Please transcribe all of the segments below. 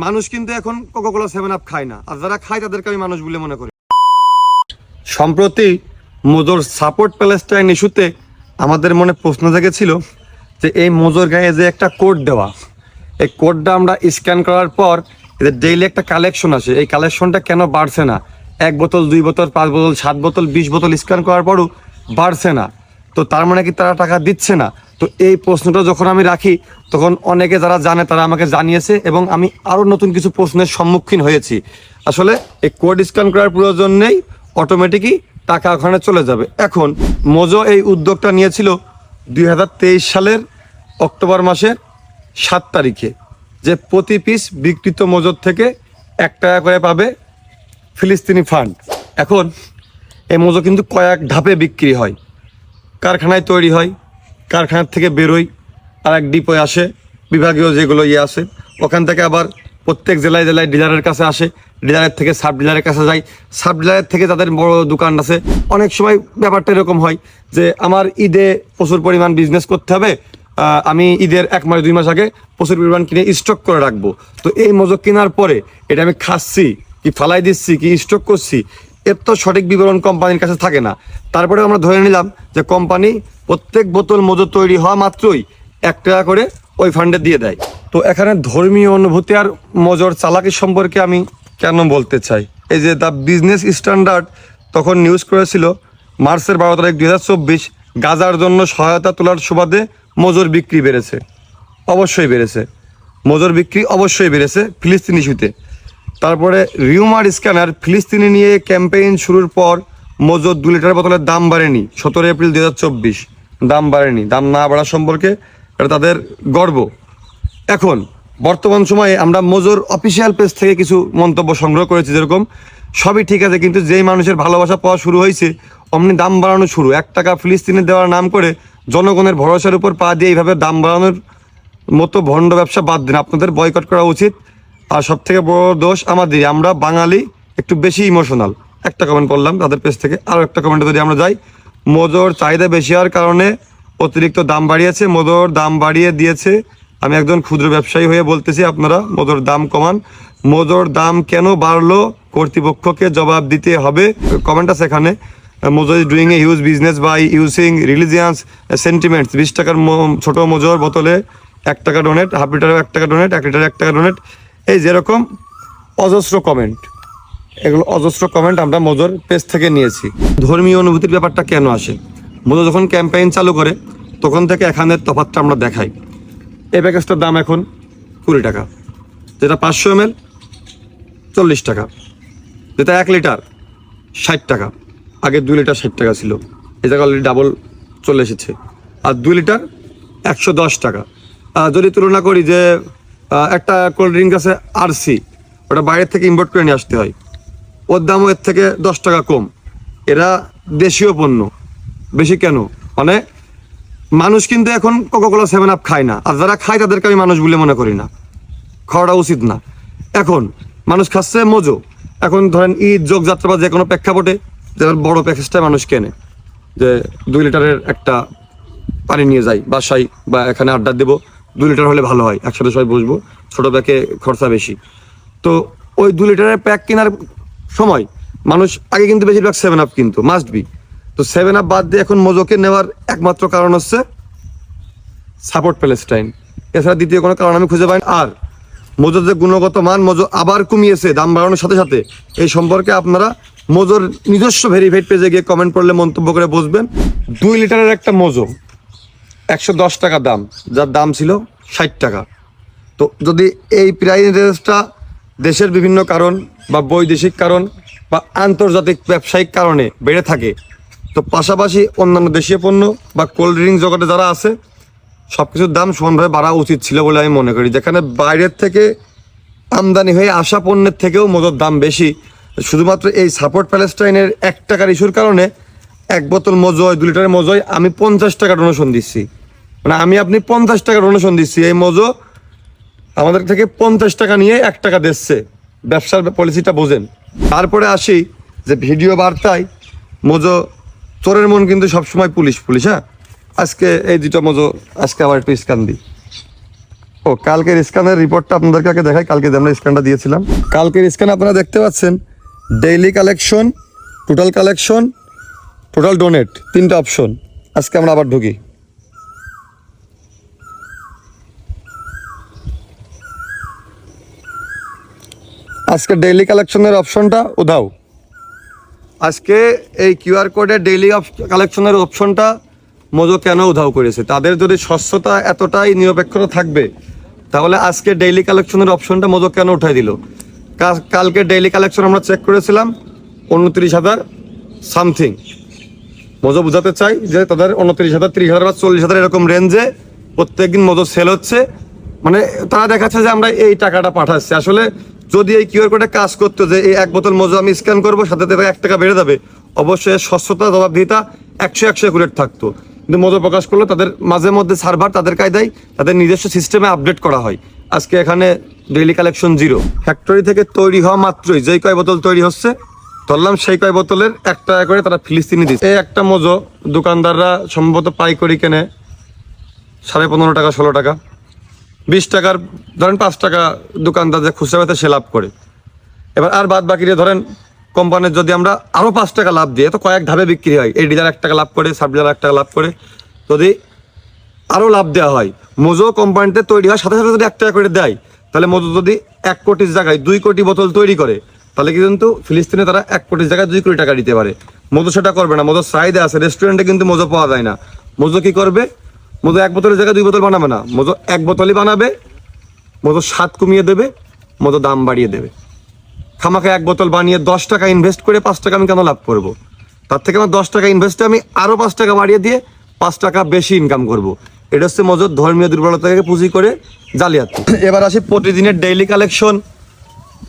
মানুষ কিন্তু এখন কোকোকোলা সেভেন আপ খায় না। আর যারা খায়, তাদেরকে আমি মানুষ বলে মনে করি। সম্প্রতি মোজোর সাপোর্ট প্যালেস্টাইন ইস্যুতে আমাদের মনে প্রশ্ন জেগেছিল যে এই মোজোর গায়ে যে একটা কোড দেওয়া, এই কোডটা আমরা স্ক্যান করার পর এদের ডেইলি একটা কালেকশন আসে। এই কালেকশনটা কেন বাড়ছে না? এক বোতল, দুই বোতল, পাঁচ বোতল, সাত বোতল, বিশ বোতল স্ক্যান করার পরও বাড়ছে না। তো তার মানে কি তারা টাকা দিচ্ছে না? তো এই প্রশ্নটা যখন আমি রাখি, তখন অনেকে যারা জানে তারা আমাকে জানিয়েছে এবং আমি আরও নতুন কিছু প্রশ্নের সম্মুখীন হয়েছি। আসলে এই কোড স্ক্যান করার প্রয়োজন নেই অটোমেটিকই টাকা ওখানে চলে যাবে। এখন, মোজো এই উদ্যোগটা নিয়েছিল দুই হাজার তেইশ সালের অক্টোবর মাসের সাত তারিখে, যে প্রতি পিস বিকৃত মজুর থেকে এক টাকা করে পাবে ফিলিস্তিনি ফান্ড এখন, এই মোজো কিন্তু কয়েক ধাপে বিক্রি হয়, কারখানায় তৈরি হয় কারখানার থেকে বেরোয় আর এক ডিপোয় আসে, বিভাগীয় যেগুলো ইয়ে আসে ওখান থেকে আবার প্রত্যেক জেলায় জেলায় ডিলারের কাছে আসে, ডিলারের থেকে সাব ডিলারের কাছে যায় সাব ডিলারের থেকে তাদের বড় দোকান আছে, অনেক সময় ব্যাপারটা এরকম হয় যে আমার ঈদে প্রচুর পরিমাণ বিজনেস করতে হবে আমি ঈদের এক মাস, দুই মাস আগে প্রচুর পরিমাণ কিনে স্টক করে রাখব। তো এই মজো কেনার পরে এটা আমি খাচ্ছি, কি ফালাই দিচ্ছি, কি স্টক করছি, এর তো সঠিক বিবরণ কোম্পানির কাছে থাকে না। তারপরে আমরা ধরে নিলাম যে কোম্পানি প্রত্যেক বোতল মজুর তৈরি হওয়া মাত্রই এক টাকা করে ওই ফান্ডে দিয়ে দেয়। তো এখানে ধর্মীয় অনুভূতি আর মজর চালাকি সম্পর্কে আমি কেন বলতে চাই? এই যে দ্য বিজনেস স্ট্যান্ডার্ড তখন নিউজ করেছিল, মার্চের বারো তারিখ দুই হাজার চব্বিশ, গাজার জন্য সহায়তা তোলার সুবাদে মজুর বিক্রি বেড়েছে। অবশ্যই বেড়েছে। মজুর বিক্রি অবশ্যই বেড়েছে ফিলিস্তিন ইস্যুতে। তারপরে রিউমার স্ক্যানার ফিলিস্তিনি নিয়ে ক্যাম্পেইন শুরুর পর মজুর দু লিটার বোতলের দাম বাড়েনি সতেরো এপ্রিল দু হাজার চব্বিশ। দাম বাড়েনি, দাম না বাড়া সম্পর্কে এটা তাদের গর্ব। এখন, বর্তমান সময়ে আমরা মজুর অফিসিয়াল পেজ থেকে কিছু মন্তব্য সংগ্রহ করেছি যেরকম, সবই ঠিক আছে কিন্তু যেই মানুষের ভালোবাসা পাওয়া শুরু হয়েছে, অমনি দাম বাড়ানো শুরু। এক টাকা ফিলিস্তিনে দেওয়ার নাম করে জনগণের ভরসার উপর পা দিয়ে এইভাবে দাম বাড়ানোর মতো ভণ্ড ব্যবসা বাদ দিন। আপনাদের বয়কট করা উচিত। আর সব থেকে বড় দোষ আমাদের, আমরা বাঙালি, একটু বেশি ইমোশনাল একটা কমেন্ট করলাম, তাদের পেজ থেকে আরও একটা কমেন্টে যদি আমরা যাই। মজুর চাহিদা বেশি হওয়ার কারণে অতিরিক্ত দাম বাড়িয়েছে, মজুর দাম বাড়িয়ে দিয়েছে। আমি একজন ক্ষুদ্র ব্যবসায়ী হয়ে বলতেছি, আপনারা মজুর দাম কমান। মজুর দাম কেন বাড়লো কর্তৃপক্ষকে জবাব দিতে হবে? কমেন্ট আছে এখানে। Mojo is doing a huge business by using religions sentiments বিশ টাকার ছোট মোজোর বোতলে এক টাকা ডোনেট হাফ লিটারে এক টাকা ডোনেট এক লিটারে এক টাকা ডোনেট এই যেরকম অজস্র কমেন্ট এগুলো অজস্র কমেন্ট আমরা মোজোর পেজ থেকে নিয়েছি। ধর্মীয় অনুভূতির ব্যাপারটা কেন আসে? মোজো যখন ক্যাম্পেইন চালু করে, তখন থেকে এখানের তফাৎটা আমরা দেখাই। এই প্যাকেজটার দাম এখন কুড়ি টাকা, যেটা পাঁচশো এম এল চল্লিশ টাকা, যেটা এক লিটার ষাট টাকা, আগে দুই লিটার ষাট টাকা ছিল। জায়গায় অলরেডি ডাবল চলে এসেছে। আর দুই লিটার একশো দশ টাকা। যদি তুলনা করি যে একটা কোল্ড ড্রিঙ্ক আছে আরসি ওটা বাইরের থেকে ইম্পোর্ট করে নিয়ে আসতে হয়। ওর দামও এর থেকে দশ টাকা কম। এরা দেশীয় পণ্য। বেশি কেন? মানে মানুষ কিন্তু এখন কোকাকোলা সেভেন আপ খায় না। আর যারা খায় তাদেরকে আমি মানুষ বলে মনে করি না। খাওয়াটা উচিত না। এখন মানুষ খাচ্ছে মজো। এখন ধরেন ঈদ যোগ যাত্রা বা যে কোনো প্রেক্ষাপটে যেমন বড় প্যাকেজটা মানুষ কেনে, যে দুই লিটারের একটা পানি নিয়ে যাই, বাসায় বা এখানে আড্ডা দেবো, দুই লিটার হলে ভালো হয়। একসাথে সবাই বসবো, ছোটো প্যাকে খরচা বেশি। তো ওই দু লিটারের প্যাক কেনার সময়। মানুষ আগে কিন্তু বেশিরভাগ সেভেন আপ কিন্তু মাস্ট বি তো সেভেন আপ বাদ দিয়ে এখন মজোকে নেওয়ার একমাত্র কারণ হচ্ছে সাপোর্ট প্যালেস্টাইন এছাড়া দ্বিতীয় কোনো কারণ আমি খুঁজে পাই আর মজুর যে গুণগত মান, মজো আবার কমিয়েছে, দাম বাড়ানোর সাথে সাথে। এই সম্পর্কে আপনারা মজোর নিজস্ব ভেরিফাইড পেজে গিয়ে কমেন্ট করলে মন্তব্য করে বসবেন দুই লিটারের একটা মজো, একশো দশ টাকা দাম, যার দাম ছিল ষাট টাকা। তো যদি এই প্রাইসটা দেশের বিভিন্ন কারণ বা বৈদেশিক কারণ বা আন্তর্জাতিক ব্যবসায়িক কারণে বেড়ে থাকে। তো পাশাপাশি অন্যান্য দেশীয় পণ্য বা কোল্ড ড্রিঙ্ক জগতে যারা আছে সব কিছুর দাম সমানভাবে বাড়া উচিত ছিল বলে আমি মনে করি। যেখানে বাইরের থেকে আমদানি হয়ে আসা পণ্যের থেকেও মজুর দাম বেশি। শুধুমাত্র এই সাপোর্ট প্যালেস্টাইনের এক টাকার ইস্যুর কারণে এক বোতল মজয় দু লিটারের মজয় আমি পঞ্চাশ টাকা ডোনেশন দিচ্ছি। মানে আমি আপনি পঞ্চাশ টাকা ডোনেশন দিচ্ছি। এই মজো আমাদের থেকে পঞ্চাশ টাকা নিয়ে এক টাকা দিচ্ছে। ব্যবসার পলিসিটা বোঝেন। তারপরে আসি যে ভিডিও বার্তায় মজো, চোরের মন কিন্তু সবসময় পুলিশ পুলিশ হ্যাঁ? আজকে এই দুটো মজো, আজকে আবার একটু স্ক্যান দিই। ও, কালকের স্ক্যানের রিপোর্টটা আপনাদেরকে আগে দেখাই, কালকে আমরা স্ক্যানটা দিয়েছিলাম। কালকের স্ক্যান আপনারা দেখতে পাচ্ছেন, daily collection, total collection, total donate, তিনটা অপশন। আজকে আমরা আবার ঢুকি। আজকে ডেইলি কালেকশনের অপশনটা উধাও। আজকে এই কিউআর কোডে ডেইলি কালেকশনের অপশনটা মোজো কেন উধাও করেছে? তাদের যদি স্বচ্ছতা এতটাই নিরপেক্ষতা থাকবে, তাহলে আজকে ডেইলি কালেকশনের অপশনটা মোজো কেন উঠাই দিল? কালকে ডেইলি কালেকশন আমরা চেক করেছিলাম, উনত্রিশ হাজার সামথিং মোজো বুঝাতে চাই যে তাদের উনত্রিশ হাজার, তিরিশ হাজার বা চল্লিশ হাজার এরকম রেঞ্জে প্রত্যেকদিন মোজো সেল হচ্ছে। মানে তারা দেখাচ্ছে যে আমরা এই টাকাটা পাঠাচ্ছি। আসলে যদি এই কিউআর কোডে কাজ করতো যে এই এক বোতল মোজো আমি স্ক্যান করব, সাথে সাথে এক টাকা বেড়ে যাবে, অবশ্যই স্বচ্ছতা, জবাবদিহিতা একশো একশো একুরেট থাকতো। কিন্তু মোজো প্রকাশ করল, তাদের মাঝে মধ্যে সার্ভার তাদের কায়দায়, তাদের নিজস্ব সিস্টেমে আপডেট করা হয়। আজকে এখানে ডেইলি কালেকশন জিরো ফ্যাক্টরি থেকে তৈরি হওয়া মাত্রই যেই কয় বোতল তৈরি হচ্ছে, ধরলাম সেই কয় বোতলের এক টাকা করে তারা ফিলিস্তিনি দিচ্ছে। এই একটা মোজো দোকানদাররা সম্ভবত পাইকারি কেনে সাড়ে পনেরো টাকা, ষোলো টাকা। বিশ টাকার, ধরেন পাঁচ টাকা দোকানদার যে খুচরা সে লাভ করে। এবার আর বাদ বাকি ধরেন কোম্পানির যদি আমরা আরও পাঁচ টাকা লাভ দিই তো কয়েক ধাপে বিক্রি হয়। এই ডিলার এক টাকা লাভ করে সাব ডিলার এক টাকা লাভ করে। যদি আরও লাভ দেওয়া হয় মোজো কোম্পানিতে তৈরি হয়, সাথে সাথে যদি এক টাকা করে দেয়, তাহলে মোজো যদি এক কোটির জায়গায় দুই কোটি বোতল তৈরি করে, তাহলে কিন্তু ফিলিস্তিনে তারা এক কোটির জায়গায় দুই কোটি টাকা দিতে পারে। মোজো সেটা করবে না মোজো চাহিদা আছে রেস্টুরেন্টে কিন্তু মোজো পাওয়া যায় না। মোজো কি করবে? মোজো এক বোতলের জায়গায় দুই বোতল বানাবে না। মোজো এক বোতলই বানাবে মোজো স্বাদ কমিয়ে দেবে মোজো দাম বাড়িয়ে দেবে। খামাকে এক বোতল বানিয়ে দশ টাকা ইনভেস্ট করে পাঁচ টাকা আমি কেন লাভ করব? তার থেকে আমার দশ টাকা ইনভেস্টে আমি আরও পাঁচ টাকা বাড়িয়ে দিয়ে পাঁচ টাকা বেশি ইনকাম করব। এটা হচ্ছে মজুর ধর্মীয় দুর্বলতাকে পুঁজি করে জালিয়াতি। এবার আসি প্রতিদিনের ডেইলি কালেকশন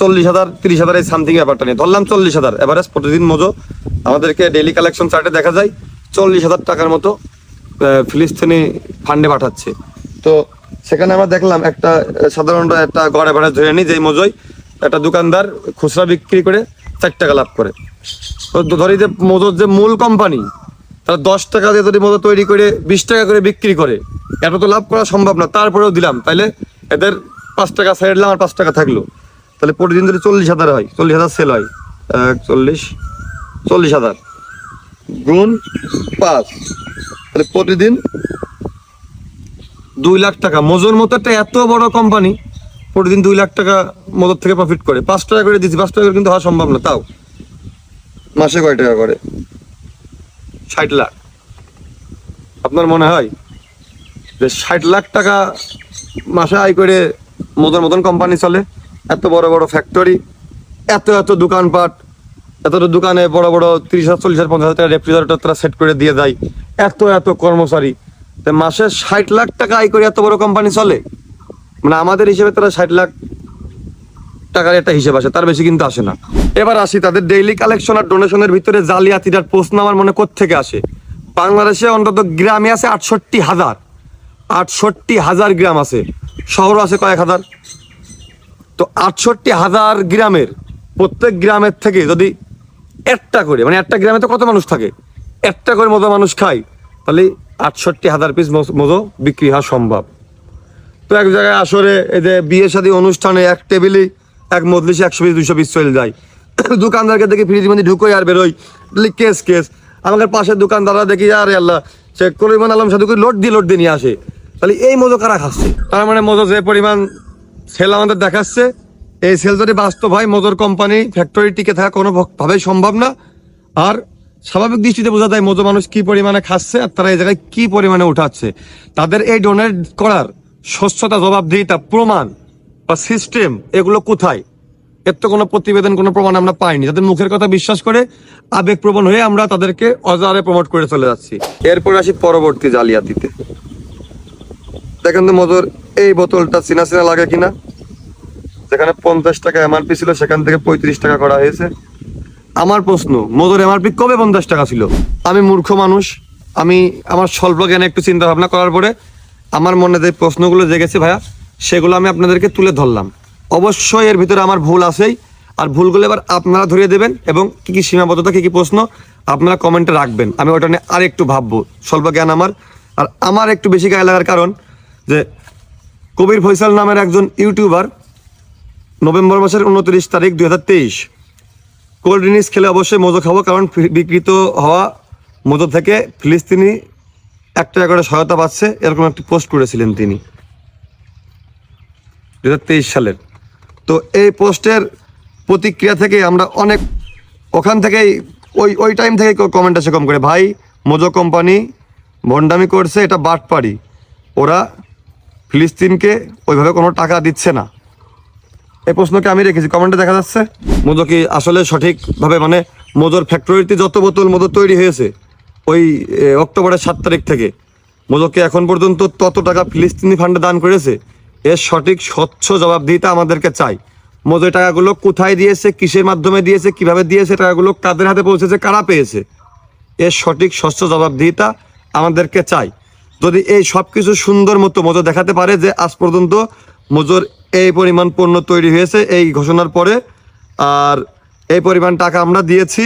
চল্লিশ হাজার, তিরিশ হাজার এই সামথিং ব্যাপারটা নিয়ে। ধরলাম চল্লিশ হাজার। এভারেজ প্রতিদিন মজো আমাদেরকে ডেইলি কালেকশন চার্টে দেখা যায়, চল্লিশ হাজার টাকার মতো ফিলিস্তিনি ফান্ডে পাঠাচ্ছে। তো সেখানে আমরা দেখলাম একটা সাধারণত একটা গড় এভারেজ ধরে নিই যে মজোই একটা দোকানদার খুচরা বিক্রি করে চার টাকা লাভ করে। তো ধরি যে মজোর যে মূল কোম্পানি তারা দশ টাকা দিয়ে যদি মজো তৈরি করে, বিশ টাকা করে বিক্রি করে এত তো লাভ করা সম্ভব না, তারপরেও দিলাম। তাহলে এদের পাঁচ টাকা সাইড দিলাম আর পাঁচ টাকা থাকল। তাহলে প্রতিদিন যদি চল্লিশ হাজার হয়, চল্লিশ হাজার সেল হয় চল্লিশ চল্লিশ হাজার, গুণ পাঁচ। তাহলে প্রতিদিন দুই লাখ টাকা। মজুর মতো একটা এত বড় কোম্পানি প্রতিদিন দুই লাখ টাকা মজুর থেকে প্রফিট করে। পাঁচ টাকা করে দিচ্ছি পাঁচ টাকা করে কিন্তু হওয়া সম্ভব না, তাও। মাসে কয় টাকা করে? ষাট লাখ। আপনার মনে হয় যে ষাট লাখ টাকা মাসে আয় করে মতন মতন কোম্পানি চলে? এত বড় বড় ফ্যাক্টরি এত এত দোকানপাট এত দোকানে বড় বড় তিরিশ হাজার, চল্লিশ হাজার, পঞ্চাশ হাজার টাকা রেফ্রিজারেটর তারা সেট করে দিয়ে যায়। এত এত কর্মচারী। মাসে ষাট লাখ টাকা আয় করে এত বড় কোম্পানি চলে? মানে আমাদের হিসেবে তারা ষাট লাখ টাকার একটা হিসেব আসে, তার বেশি কিন্তু আসে না। এবার আসি তাদের ডেইলি কালেকশন আর ডোনেশনের ভিতরে জালিয়াতিটার প্রশ্ন আমার মনে থেকে আসে? বাংলাদেশে অন্তত গ্রামে আছে আটষট্টি হাজার। আটষট্টি হাজার গ্রাম আছে। শহর আছে কয়েক হাজার। তো আটষট্টি হাজার গ্রামের প্রত্যেক গ্রামের থেকে যদি একটা করে মানে একটা গ্রামে তো কত মানুষ থাকে? একটা করে মতো মানুষ খায়, তাহলে আটষট্টি হাজার পিস মতো বিক্রি হওয়া সম্ভব। তো এক জায়গায় আসরে যে বিয়ে শাদী অনুষ্ঠানে এক টেবিলে এক মজলিসে একশো পিস দুশো পিস চলে যায়। দোকানদারকে দেখি ফ্রিজ মধ্যে ঢুকোই আর বেরোই। Case case. আমাদের পাশের দোকানদাররা দেখি, আরে আল্লাহ, সে করিমান আলম সাধু করে লোড দিয়ে লোড দিয়ে নিয়ে আসে? তাহলে এই মজো কারা খাচ্ছে? তার মানে মজো যে পরিমাণ সেল আমাদের দেখাচ্ছে এই সেল যদি বাস্তব হয় মজোর কোম্পানি ফ্যাক্টরি টিকে থাকা কোনো ভাবেই সম্ভব না। আর স্বাভাবিক দৃষ্টিতে বোঝা যায় মজো মানুষ কি পরিমাণে খাচ্ছে আর তারা এই জায়গায় কি পরিমাণে উঠাচ্ছে। তাদের এই ডোনেট করার স্বচ্ছতা জবাবদিহিতা, প্রমাণ বা সিস্টেম এগুলো কোথায়? এর তো কোনো প্রতিবেদন, কোনো প্রমাণ আমরা পাইনি। তাদের মুখের কথা বিশ্বাস করে আবেগপ্রবণ হয়ে আমরা তাদেরকে অজারে প্রমোট করে চলে যাচ্ছি। এরপর আসি পরবর্তী জালিয়াতিতে। দেখেন তো মজুর এই বোতলটা চিনা চিনা লাগে কিনা? যেখানে পঞ্চাশ টাকা এমআরপি ছিল, সেখান থেকে পঁয়ত্রিশ টাকা করা হয়েছে। আমার প্রশ্ন মজুর এমআরপি কবে পঞ্চাশ টাকা ছিল? আমি মূর্খ মানুষ। আমি আমার স্বল্প জ্ঞানে একটু চিন্তা ভাবনা করার পরে আমার মনে যে প্রশ্নগুলো জেগেছে ভাইয়া, সেগুলো আমি আপনাদেরকে তুলে ধরলাম। অবশ্যই এর ভিতরে আমার ভুল আছেই। আর ভুলগুলো এবার আপনারা ধরিয়ে দেবেন এবং কি কি সীমাবদ্ধতা, কি কি প্রশ্ন আপনারা কমেন্টে রাখবেন। আমি ওটা নিয়ে আর একটু ভাববো। স্বল্প জ্ঞান আমার। আর আমার একটু বেশি গায়ে লাগার কারণ যে কবির ফয়সাল নামের একজন ইউটিউবার নভেম্বর মাসের উনত্রিশ তারিখ দুই হাজার তেইশ। কোল্ড ড্রিঙ্কস খেলে অবশ্যই মজো খাব, কারণ বিকৃত হওয়া মজো থেকে ফিলিস্তিনি এক টাকা করে সহায়তা পাচ্ছে, এরকম একটি পোস্ট করেছিলেন তিনি। দু হাজার তেইশ সালের। তো এই পোস্টের প্রতিক্রিয়া থেকে আমরা অনেক, ওখান থেকেই, ওই ওই টাইম থেকে কমেন্ট আসে কম করে, ভাই, মোজো কোম্পানি ভণ্ডামি করছে, এটা বাটপাড়ি। ওরা ফিলিস্তিনকে ওইভাবে কোনো টাকা দিচ্ছে না। এই প্রশ্নকে আমি রেখেছি কমেন্টে দেখা যাচ্ছে। মোজো কি আসলে সঠিকভাবে মানে মোজোর ফ্যাক্টরিতে যত বোতল মোজো তৈরি হয়েছে, ওই অক্টোবরের সাত তারিখ থেকে মোজোকে এখন পর্যন্ত তত টাকা ফিলিস্তিনি ফান্ডে দান করেছে? এর সঠিক স্বচ্ছ জবাবদিহিতা আমাদেরকে চাই। এই টাকাগুলো কোথায় দিয়েছে, কিসের মাধ্যমে দিয়েছে, কীভাবে দিয়েছে, টাকাগুলো কাদের হাতে পৌঁছেছে, কারা পেয়েছে? এর সঠিক স্বচ্ছ জবাবদিহিতা আমাদেরকে চাই। যদি এই সব কিছু সুন্দর মতো মজো দেখাতে পারে যে আজ পর্যন্ত মজোর এই পরিমাণ পণ্য তৈরি হয়েছে এই ঘোষণার পরে। আর এই পরিমাণ টাকা আমরা দিয়েছি।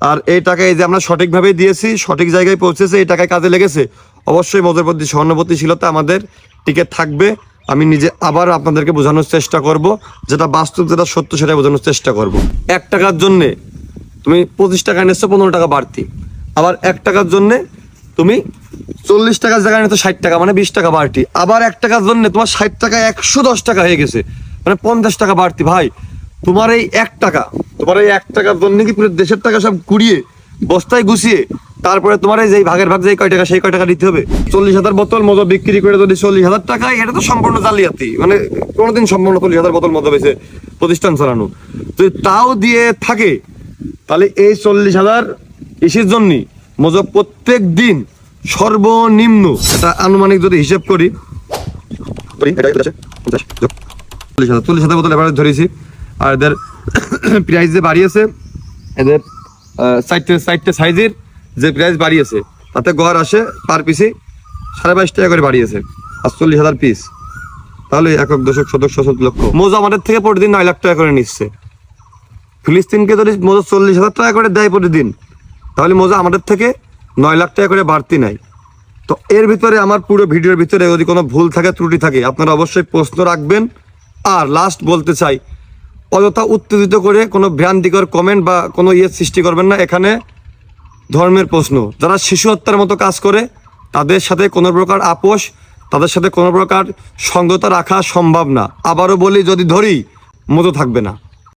আর এই টাকা এই যে আমরা সঠিকভাবে দিয়েছি, সঠিক জায়গায় পৌঁছেছে, এই টাকায় কাজে লেগেছে। অবশ্যই মজোর প্রতি সহানুভূতিশীলতা আমাদের টিকে থাকবে। আমি নিজে আবার আপনাদেরকে বোঝানোর চেষ্টা করব। যেটা বাস্তব, যেটা সত্য সেটা বোঝানোর চেষ্টা করব। এক টাকার জন্যে তুমি পঁচিশ টাকা নিচ্ছ পনেরো টাকা বাড়তি। আবার এক টাকার জন্যে তুমি চল্লিশ টাকার জায়গায় নিচ্ছ ষাট টাকা মানে বিশ টাকা বাড়তি। আবার এক টাকার জন্য তোমার ষাট টাকা একশো দশ টাকা হয়ে গেছে। মানে পঞ্চাশ টাকা বাড়তি। ভাই, তোমার এই এক টাকা, তোমার এই এক টাকার জন্য কি পুরো দেশের টাকা সব কুড়িয়ে, বস্তায় গুছিয়ে, তারপরে তোমার এই যে ভাগের ভাগ যে কয় টাকা, সেই কয় টাকা দিতে হবে? চল্লিশ হাজার বোতল মজা বিক্রি করে যদি চল্লিশ হাজার টাকা, এটা তো সম্পূর্ণ জালিয়াতি। মানে কোনোদিন সম্পূর্ণ চল্লিশ হাজার বোতল মজা বেছে প্রতিষ্ঠান চালানো। তো তাও দিয়ে থাকে, তাহলে এই চল্লিশ হাজার ইসির জন্য মজা প্রত্যেক দিন সর্বনিম্ন, এটা আনুমানিক যদি হিসেব করি। চল্লিশ হাজার চল্লিশ হাজার বোতল এবার ধরেছি। আর এদের প্রাইস যে বাড়িয়েছে, এদের চারটে চারটে সাইজের যে প্রাইস বাড়িয়েছে, তাতে গড় আসে পার পিসে সাড়ে বাইশ টাকা করে বাড়িয়েছে আর চল্লিশ হাজার পিস তাহলে একক দশক সদস্য সত্তর লক্ষ। মোজা আমাদের থেকে প্রতিদিন নয় লাখ টাকা করে নিচ্ছে। ফিলিস্তিনকে যদি মোজা চল্লিশ হাজার টাকা করে দেয় প্রতিদিন তাহলে মোজা আমাদের থেকে নয় লাখ টাকা করে বাড়তি নাই তো এর ভিতরে আমার পুরো ভিডিওর ভিতরে যদি কোনো ভুল থাকে, ত্রুটি থাকে, আপনারা অবশ্যই প্রশ্ন রাখবেন। আর লাস্ট বলতে চাই, অযথা উত্তেজিত করে কোনো ভ্রান্তিকর কমেন্ট বা কোনো ইয়ে সৃষ্টি করবেন না। এখানে ধর্মের প্রশ্ন। যারা শিশু হত্যার মতো কাজ করে, তাদের সাথে কোনো প্রকার আপোষ, তাদের সাথে কোনো প্রকার সঙ্গতা রাখা সম্ভব না। আবারও বলি, যদি ধরি মতো থাকবে না।